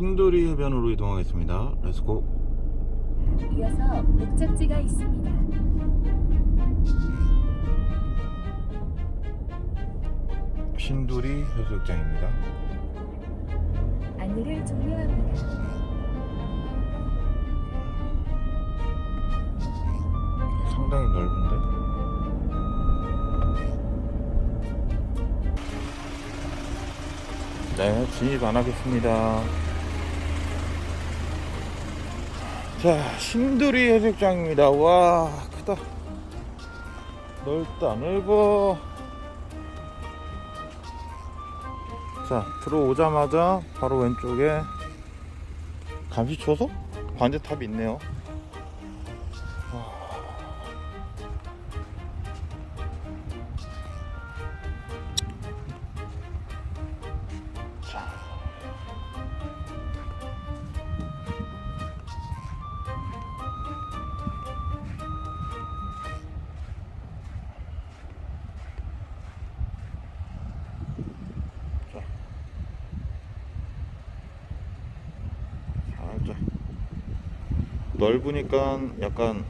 신도리 해변으로 이동하겠습니다. 렛츠고. 이어서 목적지가 있습니다. 신도리 해수욕장입니다. 안내를 종료합니다. 상당히 넓은데? 네, 진입 안 하겠습니다. 자, 신도리 해수욕장입니다. 와, 크다. 넓다, 넓어. 자, 들어오자마자 바로 왼쪽에 감시초소? 관제탑이 있네요. 넓으니까 약간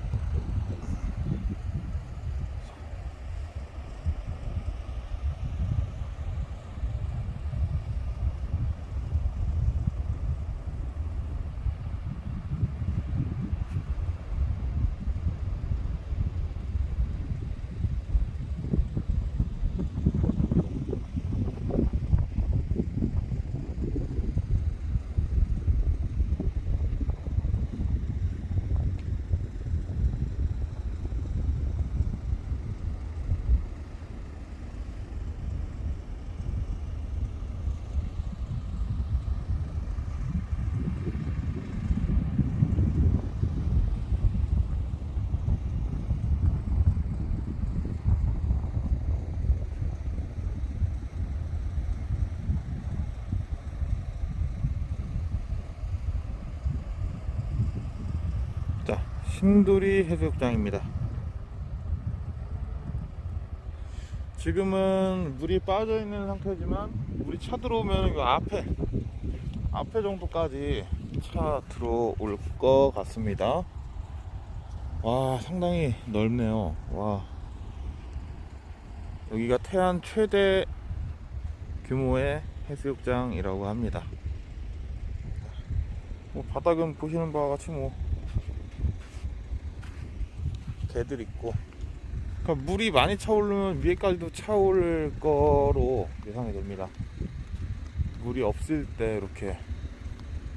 자, 신도리 해수욕장입니다. 지금은 물이 빠져 있는 상태지만 물이 차 들어오면 이 앞에 앞에 정도까지 차 들어올 것 같습니다. 와, 상당히 넓네요. 와. 여기가 태안 최대 규모의 해수욕장이라고 합니다. 뭐 바닥은 보시는 바와 같이 뭐 개들 있고. 그러니까 물이 많이 차오르면 위에까지도 차오를 거로 예상이 됩니다. 물이 없을 때 이렇게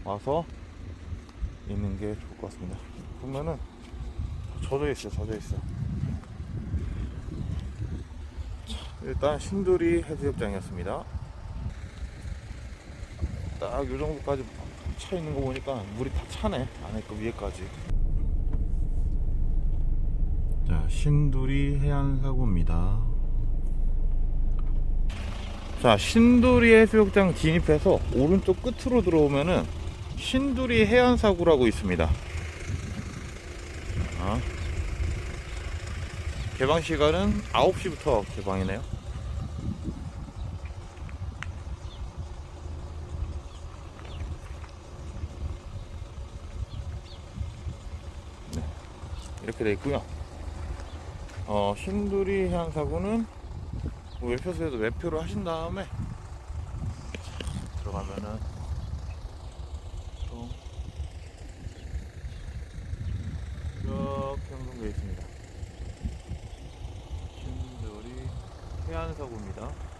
와서 있는 게 좋을 것 같습니다. 보면은 젖어 있어요 젖어 있어. 자, 일단 신도리 해수욕장이었습니다. 딱 요 정도까지 차 있는 거 보니까 물이 다 차네. 안에 거 위에까지 자, 신도리 해안사고입니다. 자, 신도리 해수욕장 진입해서 오른쪽 끝으로 들어오면은 신도리 해안사고라고 있습니다. 아. 개방 시간은 9시부터 개방이네요. 네, 이렇게 돼 있고요. 어, 심두리 해안사고는 뭐 외표소에도 외표를 하신 다음에 들어가면은 좀 이렇게 형성되어 있습니다. 심두리 해안사고입니다.